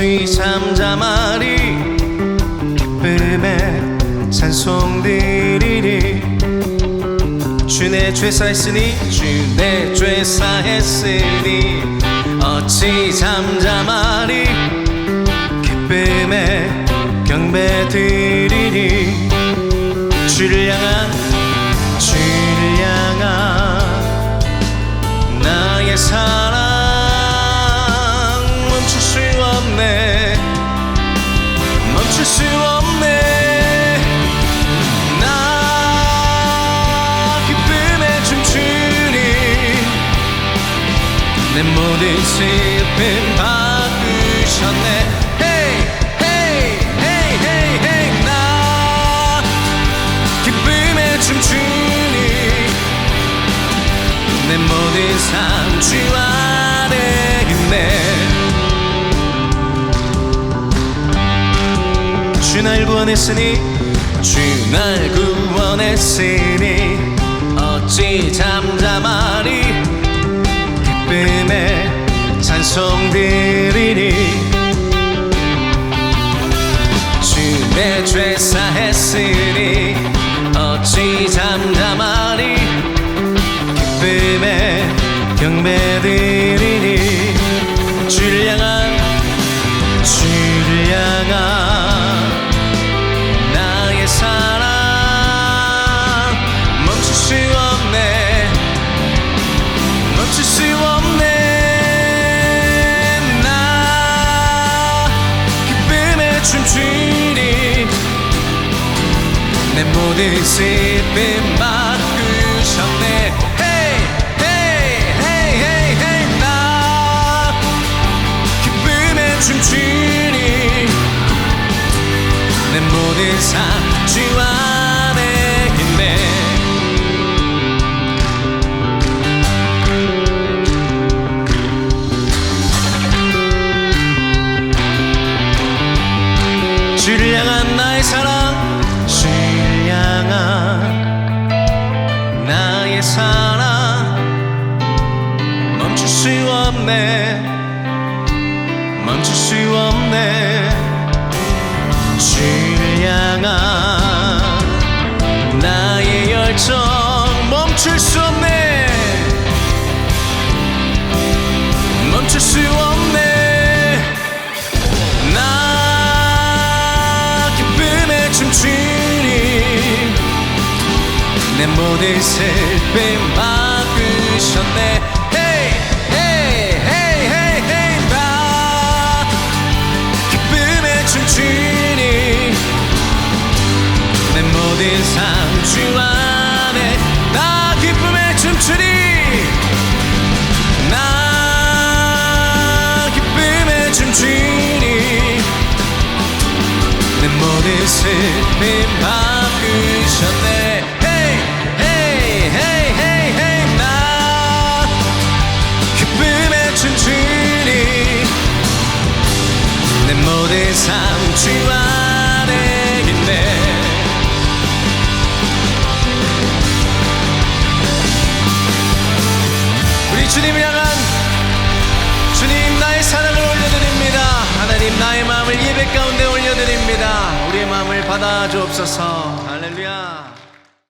원했으니 어찌 잠잠하리 기쁨의 찬송 드리리 주내 죄사했으니 주내 죄사했으니 어찌 잠잠하리 기쁨의 경배 드리리 주를 향한 내 모든 슬픔 바꾸셨네 Hey, hey, hey, hey, hey. 나 기쁨에 춤추니 내 모든 삶 주 안에 있네 주날 구원했으니 주날 구원했으니 어찌 잠잠하 송 드리리 주내 죄사했으니 어찌 잠잠하리 기쁨에 경배드리니 모든 슬픔 바꾸셨네. Hey, hey, hey, hey, hey. 나. 기쁨에 춤추니 내 모든 삶 주 안에 있네 주를 향한 없네. 멈출 수 없네. 주를 향한 나의 열정 멈출 수 없네. 멈출 수 없네. 나 기쁨에 춤추니 내 모든 슬픔 바꾸셨네 모든 삶주 안에 나 기쁨에 춤추니 나 기쁨에 춤추니 내 모든 슬픔 바꾸셨 주님을 향한 주님 나의 사랑을 올려드립니다. 하나님 나의 마음을 예배 가운데 올려드립니다. 우리의 마음을 받아 주옵소서. 할렐루야